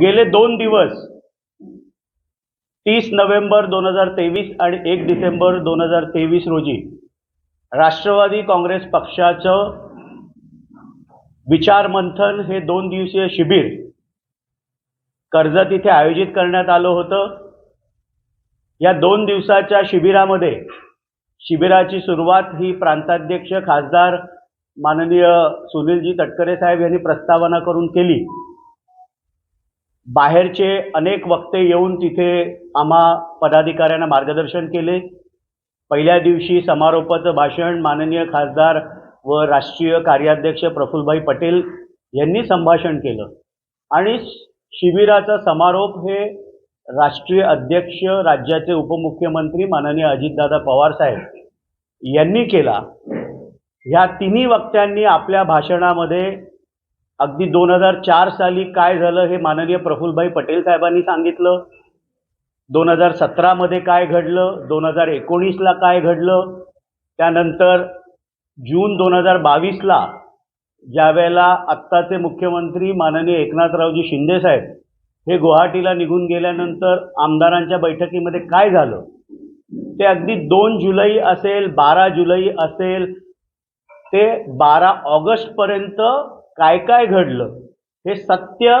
गेले दोन दिवस. तीस नोव्हेंबर दोन हजार तेवीस आणि एक डिसेंबर दोन हजार तेवीस रोजी राष्ट्रवादी काँग्रेस पक्षाचं विचार मंथन हे दोन दिवसीय शिबिर कर्जत इथे आयोजित करण्यात आलं होतं. या दोन दिवसाच्या शिबिरामध्ये शिबिराची सुरुवात ही प्रांताध्यक्ष खासदार माननीय सुनीलजी तटकरे साहेब यांनी प्रस्तावना करून केली. बाहेरचे अनेक वक्ते येऊन तिथे आम्हा पदाधिकाऱ्यांना मार्गदर्शन केले. पहिल्या दिवशी समारोपाचं भाषण माननीय खासदार व राष्ट्रीय कार्याध्यक्ष प्रफुल्लभाई पटेल यांनी संभाषण केलं. आणि शिबिराचा समारोप हे राष्ट्रीय अध्यक्ष राज्याचे उपमुख्यमंत्री माननीय अजितदादा पवार साहेब यांनी केला. ह्या तिन्ही वक्त्यांनी आपल्या भाषणामध्ये अगदी दोन हजार चार साली काय झालं हे माननीय प्रफुल्लभाई पटेल साहेबांनी सांगितलं. दोन हजार सतरामध्ये काय घडलं? दोन हजार एकोणीसला काय घडलं? त्यानंतर जून दोन हजार बावीसला ज्यावेळेला आत्ताचे मुख्यमंत्री माननीय एकनाथरावजी शिंदे साहेब हे गुवाहाटीला निघून गेल्यानंतर आमदारांच्या बैठकीमध्ये काय झालं? ते अगदी दोन जुलै असेल बारा जुलै असेल ते बारा ऑगस्टपर्यंत काय काय घडलं हे सत्य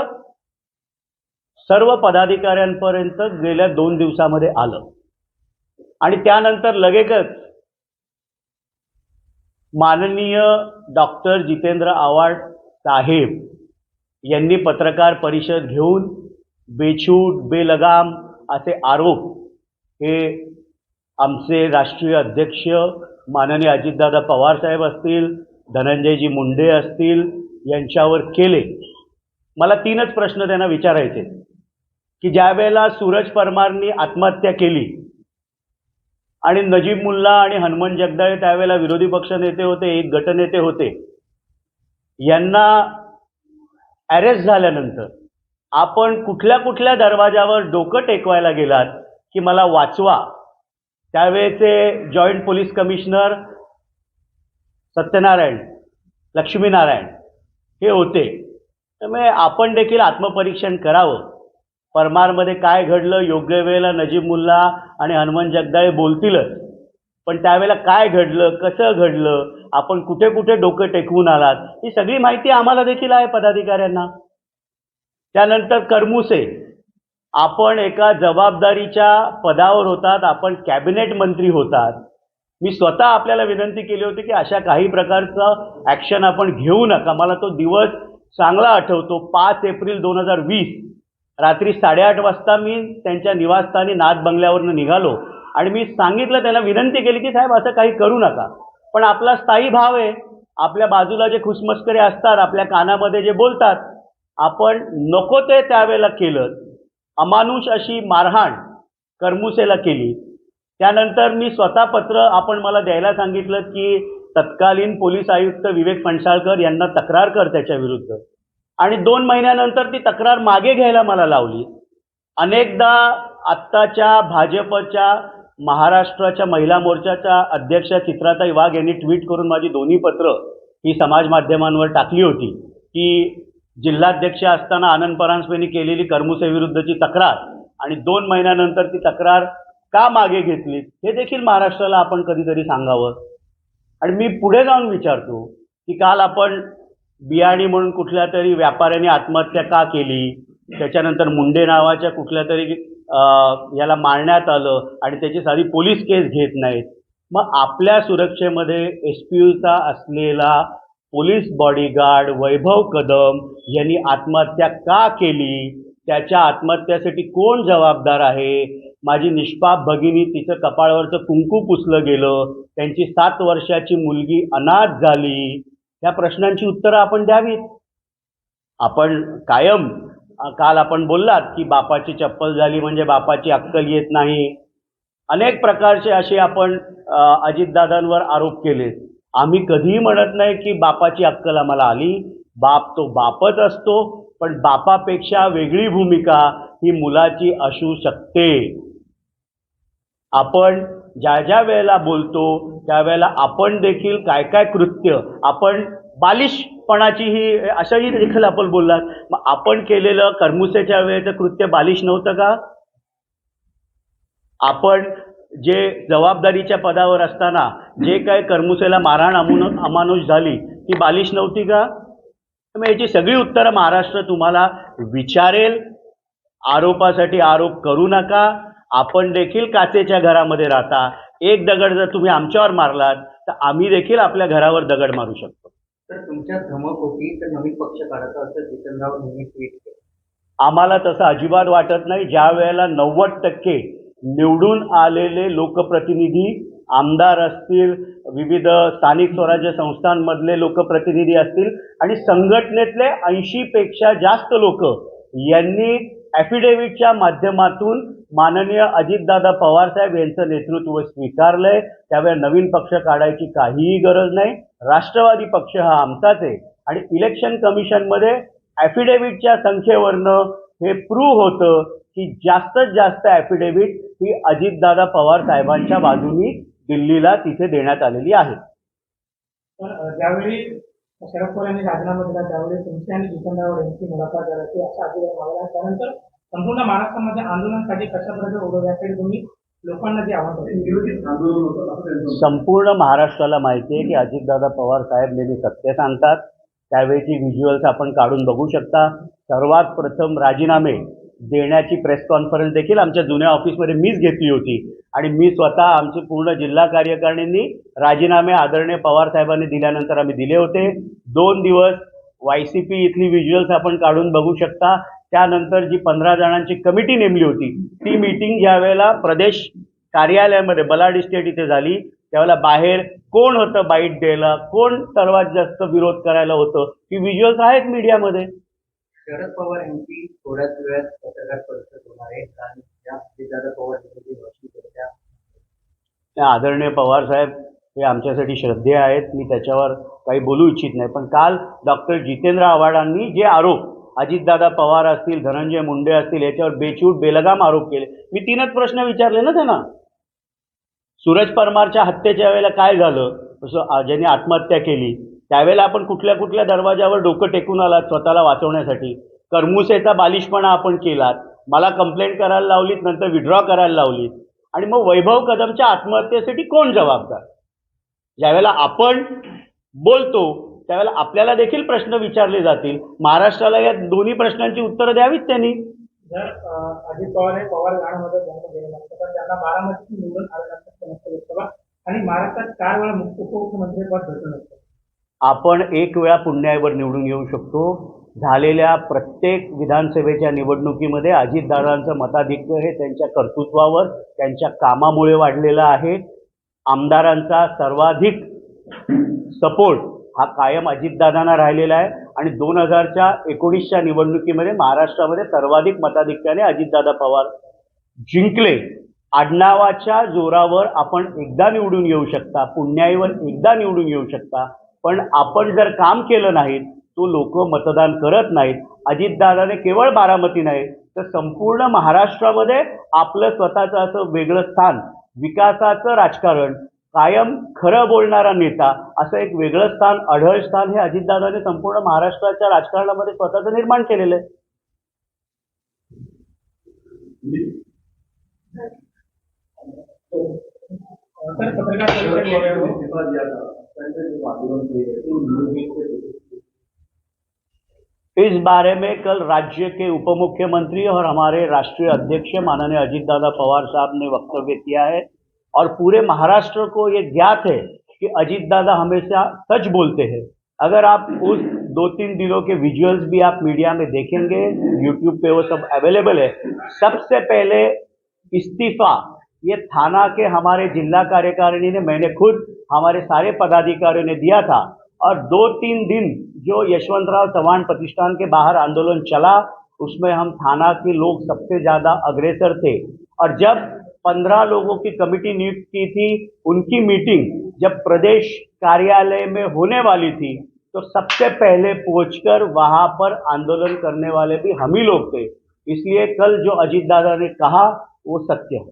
सर्व पदाधिकाऱ्यांपर्यंत गेल्या दोन दिवसामध्ये आलं. आणि त्यानंतर लगेचच माननीय डॉक्टर जितेंद्र आव्हाड साहेब यांनी पत्रकार परिषद घेऊन बेछूट बेलगाम असे आरोप हे आमचे राष्ट्रीय अध्यक्ष माननीय अजितदादा पवार साहेब असतील धनंजयजी मुंडे असतील यांच्यावर केले. मला तीनच प्रश्न त्यांना विचारायचे. की ज्या वेळेला सूरज परमारनी आत्महत्या केली आणि नजीब मुल्ला आणि हनुमान जगदाळे त्यावेळेला विरोधी पक्ष नेते होते एक गटनेते होते यांना अरेस्ट झाल्यानंतर आपण कुठल्या कुठल्या दरवाजावर डोकं टेकवायला गेलात की मला वाचवा? त्यावेळेचे joint police commissioner Satyanarayan Laxminarayan हे होते. त्यामुळे आपण देखील आत्मपरीक्षण करावं. परमारमध्ये काय घडलं योग्य वेळेला नजीब मुल्ला आणि हनुमान जगदाळे बोलतीलच. पण त्यावेळेला काय घडलं कसं घडलं आपण कुठे कुठे डोकं टेकवून आलात ही सगळी माहिती आम्हाला देखील आहे पदाधिकाऱ्यांना. त्यानंतर करमुसे. आपण एका जबाबदारीच्या पदावर होतात आपण कॅबिनेट मंत्री होतात. मी स्वतः आपल्याला विनंती केली होती की अशा काही प्रकारचं ॲक्शन आपण घेऊ नका. मला तो दिवस चांगला आठवतो. पाच एप्रिल दोन हजार वीस रात्री साडेआठ वाजता मी त्यांच्या निवासस्थानी नाथ बंगल्यावरनं निघालो आणि मी सांगितलं त्यांना विनंती केली की साहेब असं काही करू नका. पण आपला स्थायी भाव आहे. आपल्या बाजूला जे खुसमस्करे असतात आपल्या कानामध्ये जे बोलतात आपण नको ते त्यावेळेला केलं. अमानुष अशी मारहाण करमुसेला केली. त्यानंतर मी स्वतः पत्र आपण मला द्यायला सांगितलं की तत्कालीन पोलीस आयुक्त विवेक फणसाळकर यांना तक्रार कर त्याच्या विरुद्ध. आणि दोन महिन्यानंतर ती तक्रार मागे घ्यायला मला लावली. अनेकदा आत्ताच्या भाजपच्या महाराष्ट्राच्या महिला मोर्चाच्या अध्यक्षा चित्राताई वाघ यांनी ट्विट करून माझी दोन्ही पत्र ही समाज माध्यमांवर टाकली होती की जिल्हाध्यक्ष असताना आनंद परांजपेंनी केलेली कर्मुसेविरुद्धची तक्रार आणि दोन महिन्यानंतर ती तक्रार का मागे घेतलीत हे देखील महाराष्ट्राला आपण कधीतरी सांगावं. आणि मी पुढे जाऊन विचारतो की काल आपण बियाणी म्हणून कुठल्या तरी व्यापाऱ्याने आत्महत्या का केली? त्याच्यानंतर मुंडे नावाच्या कुठल्या तरी याला मारण्यात आलं आणि त्याची साधी पोलीस केस घेत नाहीत. मग आपल्या सुरक्षेमध्ये एस पी यूचा असलेला पोलीस बॉडीगार्ड वैभव कदम यांनी आत्महत्या का केली? त्याच्या आत्महत्यासाठी कोण जबाबदार आहे? माझी निष्पाप भगिनी तिचं कपाळवरचं कुंकू पुसलं गेलं. त्यांची सात वर्षाची मुलगी अनाथ झाली. या प्रश्नांची उत्तरं आपण द्यावीत. आपण कायम काल आपण बोललात की बापाची चप्पल झाली म्हणजे बापाची अक्कल येत नाही. अनेक प्रकारचे असे आपण अजितदादांवर आरोप केले. आम्ही कधीही म्हणत नाही की बापाची अक्कल आम्हाला आली. बाप तो बापच असतो पण बापापेक्षा वेगळी भूमिका ही मुलाची असू शकते. आपण ज्या ज्या वेळेला बोलतो त्यावेळेला आपण देखील काय काय कृत्य आपण बालिशपणाची ही असंही देखील आपण बोललात. मग आपण केलेलं करमुसेच्या वेळेचं कृत्य बालिश नव्हतं का? आपण जे जबाबदारीच्या पदावर असताना जे काय करमुसेला मारहाण अमुन अमानुष झाली ती बालिश नव्हती का? मग याची सगळी उत्तरं महाराष्ट्र तुम्हाला विचारेल. आरोपासाठी आरोप करू नका. आपण देखील काचेच्या घरामध्ये राहता. एक दगड जर तुम्ही आमच्यावर मारलात तर आम्ही देखील आपल्या घरावर दगड मारू शकतो. तर तुमच्या धमक होती तर नवीन पक्ष काढायचा असं जितेंद्रराव नेहमी ट्विट केलं. आम्हाला तसं अजिबात वाटत नाही. ज्या वेळेला नव्वद टक्के निवडून आलेले लोकप्रतिनिधी आमदार असतील विविध स्थानिक स्वराज्य संस्थांमधले लोकप्रतिनिधी असतील आणि संघटनेतले ऐंशीपेक्षा जास्त लोक यांनी ॲफिडेव्हिटच्या माध्यमातून माननीय अजितदादा पवारसाहेब यांचं नेतृत्व स्वीकारलंय. त्यावेळी नवीन पक्ष काढायची काहीही गरज नाही. राष्ट्रवादी पक्ष हा आमचाच आहे. आणि इलेक्शन कमिशनमध्ये ॲफिडेव्हिटच्या संख्येवरनं हे प्रूव्ह होतं की जास्तीत जास्त ॲफिडेव्हिट ही अजितदादा पवार साहेबांच्या बाजूनी दिल्लीला तिथे देण्यात आलेली आहे. ज्यावेळी शरद पवार यांनी राजीनामा दिला. त्यावेळी तुमची आणि जितेंद्रराव यांची मुलाखत करायची असा अधिकार मागला त्यानंतर संपूर्ण महाराष्ट्रामध्ये आंदोलनासाठी कशा प्रकारे उभं यासाठी तुम्ही लोकांना जे आव्हान केलं संपूर्ण महाराष्ट्राला माहिती आहे की अजितदादा पवार साहेब नेहमी सत्य सांगतात. त्यावेळीची व्हिज्युअल्स आपण काढून बघू शकता. सर्वात प्रथम राजीनामे देण्याची प्रेस कॉन्फरन्स देखील आमच्या जुन्या ऑफिसमध्ये मीच घेतली होती. आणि मी स्वतः आमचे पूर्ण जिल्हा कार्यकारिणींनी राजीनामे आदरणीय पवार साहेबांनी दिल्यानंतर आम्ही दिले होते. दोन दिवस वाय सी पी इथली व्हिज्युअल्स आपण काढून बघू शकता. त्यानंतर जी पंधरा जणांची कमिटी नेमली होती ती मीटिंग ज्यावेळेला प्रदेश कार्यालयामध्ये बलाड इस्टेट इथे झाली त्यावेळेला बाहेर कोण होतं बाईट द्यायला कोण सर्वात जास्त विरोध करायला होतं ही व्हिज्युअल्स आहेत मीडियामध्ये शरद पवार यांची थोड्याच वेळात पत्रकार परिषद होणार आहे. कारण त्या अजितदादा पवार यांची भाषण करत्या त्या आदरणीय पवार साहेब हे आमच्यासाठी श्रद्धेय आहेत. मी त्याच्यावर काही बोलू इच्छित नाही. पण काल डॉक्टर जितेंद्र आव्हाडांनी जे आरोप अजितदादा पवार असतील धनंजय मुंडे असतील याच्यावर बेचूट बेलगाम आरोप केले. मी तीनच प्रश्न विचारले ना त्यांना? सूरज परमारच्या हत्येच्या वेळेला काय झालं? तसं ज्यांनी आत्महत्या केली त्यावेळेला आपण कुठल्या कुठल्या दरवाजावर डोकं टेकून आलात स्वतःला वाचवण्यासाठी? करमुसेचा बालिशपणा आपण केलात मला कंप्लेंट करायला लावलीत नंतर विड्रॉ करायला लावलीत. आणि मग वैभव कदमच्या आत्महत्येसाठी कोण जबाबदार? ज्यावेळेला आपण बोलतो त्यावेळेला आपल्याला देखील प्रश्न विचारले जातील. महाराष्ट्राला या दोन्ही प्रश्नांची उत्तरं द्यावीत त्यांनी. अजित पवार हे पवार गणामध्ये जन्म गेले त्यांना निवडून आलं नसतं आणि महाराष्ट्रात चार वेळा मुख्य उपमुख्यमंत्रीपद भेटलं नसतं आपण एक वेळा पुण्याईवर निवडून येऊ शकतो. झालेल्या प्रत्येक विधानसभेच्या निवडणुकीमध्ये अजितदादांचं मताधिक्य हे त्यांच्या कर्तृत्वावर त्यांच्या कामामुळे वाढलेलं आहे. आमदारांचा सर्वाधिक सपोर्ट हा कायम अजितदादांना राहिलेला आहे. आणि दोन हजारच्या एकोणीसच्या निवडणुकीमध्ये महाराष्ट्रामध्ये सर्वाधिक मताधिक्याने अजितदादा पवार जिंकले. आडनावाच्या जोरावर आपण एकदा निवडून येऊ शकता. पुण्याईवर एकदा निवडून येऊ शकता. पण आपण जर काम केलं नाही तो लोक मतदान करत नाहीत अजितदादाने केवळ बारामती नाही तर संपूर्ण महाराष्ट्रामध्ये आपलं स्वतःचं असं वेगळं स्थान विकासाचं राजकारण कायम खरं बोलणारा नेता असं एक वेगळं स्थान अढळ स्थान हे अजितदादाने संपूर्ण महाराष्ट्राच्या राजकारणामध्ये स्वतःचं निर्माण केलेलं आहे. पत्रकार इस बारे में कल राज्य के उप मुख्यमंत्री और हमारे राष्ट्रीय अध्यक्ष माननीय अजीतदादा पवार साहब ने वक्तव्य किया है और पूरे महाराष्ट्र को ये ज्ञात है कि अजीत दादा हमेशा सच बोलते हैं। अगर आप उस दो तीन दिनों के विजुअल्स भी आप मीडिया में देखेंगे यूट्यूब पे वो सब अवेलेबल है। सबसे पहले इस्तीफा ये थाना के हमारे जिला कार्यकारिणी ने, मैंने खुद हमारे सारे पदाधिकारियों ने दिया था। और दो तीन दिन जो यशवंतराव चौहान प्रतिष्ठान के बाहर आंदोलन चला, उसमें हम थाना के लोग सबसे ज़्यादा अग्रेसर थे। और जब पंद्रह लोगों की कमिटी नियुक्त की थी, उनकी मीटिंग जब प्रदेश कार्यालय में होने वाली थी तो सबसे पहले पहुंचकर वहाँ पर आंदोलन करने वाले भी हम ही लोग थे। इसलिए कल जो अजीत दादा ने कहा, वो सत्य है।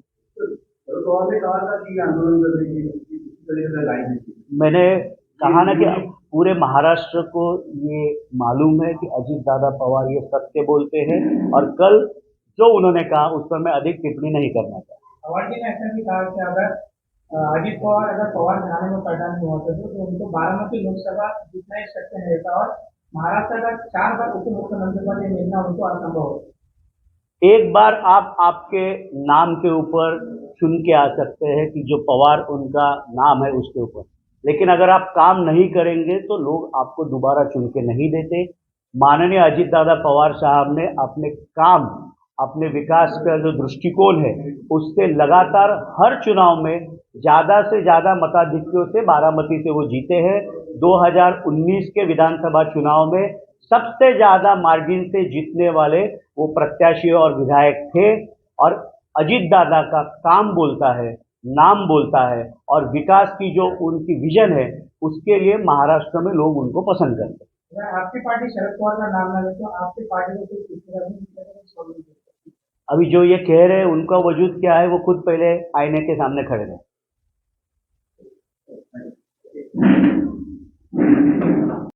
शरद पवार ने कहा था कि आंदोलन करने की किसी तरीके से लाइन मैंने कहा ना कि पूरे महाराष्ट्र को ये मालूम है कि अजीत दादा पवार ये सत्य बोलते हैं और कल जो उन्होंने कहा उस पर मैं अधिक टिप्पणी नहीं करना चाहता। अजीत पवार अगर पवार घराने में पैदा नहीं होते तो उनको बारामती लोकसभा जीतना ही शक्य नहीं रहता और महाराष्ट्र का चार बार उप मुख्यमंत्री पद मिलना उनको असंभव एक बार आप आपके नाम के ऊपर चुन के आ सकते हैं कि जो पवार उनका नाम है उसके ऊपर। लेकिन अगर आप काम नहीं करेंगे तो लोग आपको दोबारा चुन के नहीं देते। माननीय अजीत दादा पवार साहब ने अपने काम, अपने विकास का जो दृष्टिकोण है, उससे लगातार हर चुनाव में ज़्यादा से ज़्यादा मताधिक्यों से बारामती से वो जीते हैं। 2019 के विधानसभा चुनाव में सबसे ज़्यादा मार्जिन से जीतने वाले वो प्रत्याशी और विधायक थे और अजीत दादा का काम बोलता है नाम बोलता है और विकास की जो उनकी विजन है उसके लिए महाराष्ट्र में लोग उनको पसंद करते हैं आपकी पार्टी शरद पवार का नाम ना ले तो आपकी पार्टी में सकती। अभी जो ये कह रहे हैं उनका वजूद क्या है वो खुद पहले आईने के सामने खड़े रहे